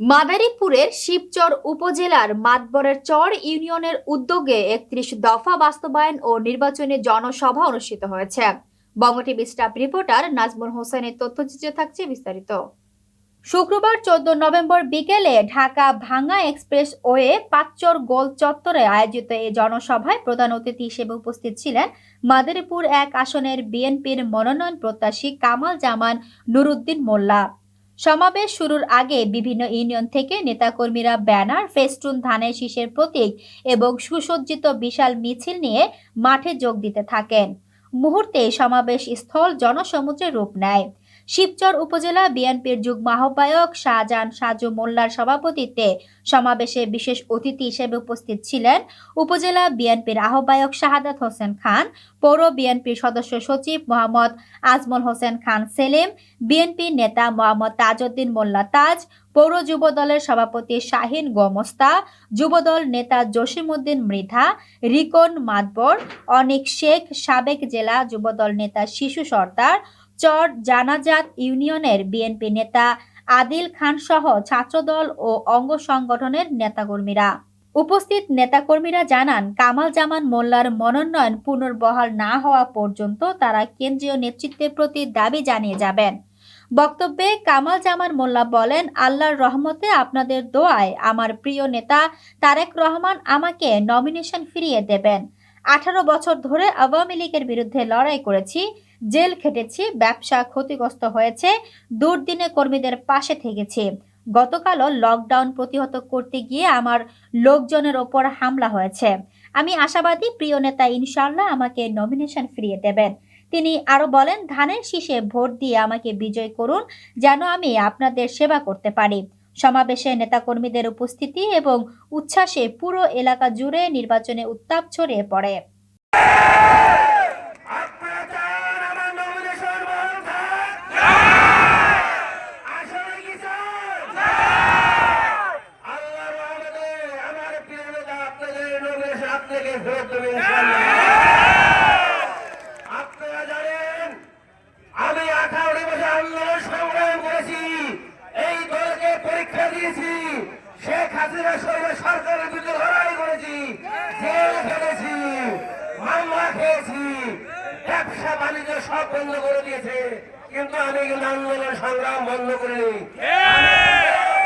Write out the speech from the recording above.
মাদারীপুরের শিবচর উপজেলার মাতবরের চর ইউনিয়নের উদ্যোগে একত্রিশ দফা বাস্তবায়ন ও নির্বাচনী জনসভা অনুষ্ঠিত হয়েছে। Banga TV staff reporter Nazmul হোসেনের তথ্যচিত্রে থাকছে বিস্তারিত। শুক্রবার চোদ্দ নভেম্বর বিকেলে ঢাকা ভাঙ্গা এক্সপ্রেস ওয়ে পাঁচচর গোল চত্বরে আয়োজিত এই জনসভায় প্রধান অতিথি হিসেবে উপস্থিত ছিলেন মাদারীপুর এক আসনের বিএনপির মনোনয়ন প্রত্যাশী কামাল জামান নুরুদ্দিন মোল্লা। সমাবেশ শুরুর আগে বিভিন্ন ইউনিয়ন থেকে নেতাকর্মীরা ব্যানার, ফেস্টুন, ধানের শীষের প্রতীক এবং সুসজ্জিত বিশাল মিছিল নিয়ে মাঠে যোগ দিতে থাকেন। মুহূর্তে সমাবেশ স্থল জনসমুদ্রে রূপ নেয়। শিবচর উপজেলা বিএনপির যুগ্ম আহ্বায়ক শাহজাহান সাজু মোল্লার সভাপতিত্বে সমাবেশে বিশেষ অতিথি হিসেবে উপস্থিত ছিলেন উপজেলা বিএনপির আহ্বায়ক শাহাদাত হোসেন খান, পৌর বিএনপির সদস্য সচিব মোহাম্মদ আজমল হোসেন খান সেলিম, বিএনপি নেতা মোহাম্মদ তাজউদ্দিন মোল্লা তাজ, পৌর যুব দলের সভাপতি শাহিন গোমস্তা যুবদল নেতা জসিমউদ্দিন মৃধা, রিকন মাতবর, অনিক শেখ সাবেক জেলা যুবদল নেতা শিশু সর্দার চর জানাজাত ইউনিয়নের বিএনপি নেতা আদিল খান সহ ছাত্রদল ও অঙ্গ সংগঠনের নেতাকর্মীরা। উপস্থিত নেতাকর্মীরা জানান কামাল জামান মোল্লার মনোনয়ন পুনর্বহাল না হওয়া পর্যন্ত তারা কেন্দ্রীয় নেতৃত্বের প্রতি দাবি জানিয়ে যাবেন। বক্তব্যে কামাল জামান মোল্লা বলেন, আল্লাহর রহমতে আপনাদের দোয়ায় আমার প্রিয় নেতা তারেক রহমান আমাকে নমিনেশন ফিরিয়ে দেবেন। আঠারো বছর ধরে আওয়ামী লীগের বিরুদ্ধে লড়াই করেছি, জেল খেটেছি, ব্যবসা ক্ষতিগ্রস্ত হয়েছে, দুর্দিনে কর্মীদের পাশে থেকেছি। গতকালও লকডাউন প্রতিহত করতে গিয়ে আমার লোকজনের ওপর হামলা হয়েছে। আমি আশাবাদী, প্রিয় নেতা ইনশাল্লাহ আমাকে নমিনেশন ফিরিয়ে দেবেন। তিনি আরও বলেন, ধানের শীষে ভোট দিয়ে আমাকে বিজয় করুন, যেন আমি আপনাদের সেবা করতে পারি। সমাবেশে নেতাকর্মীদের উপস্থিতি এবং উচ্ছ্বাসে পুরো এলাকা জুড়ে নির্বাচনে উত্তাপ ছড়িয়ে পড়ে। আপনারা চান আমার nomination বহাল থাক? আসলে কি চান? আল্লাহর রহমতে আমার প্রিয় নেতা আপনাদের nomination আপনাকে ফেরত দেবে ইনশাআল্লাহ। আপনারা জানেন আমি আঠারো বছর আন্দোলন সংগ্রাম করেছি এই দলকে পরীক্ষা দিয়েছি শেখ হাসিনা সরকার সরকারের বিরুদ্ধে লড়াই করেছি। জেল খেলেছি, মামলা খেয়েছি, ব্যবসা বাণিজ্য সব বন্ধ করে দিয়েছে। কিন্তু আমি কিন্তু আন্দোলন সংগ্রাম বন্ধ করিনি।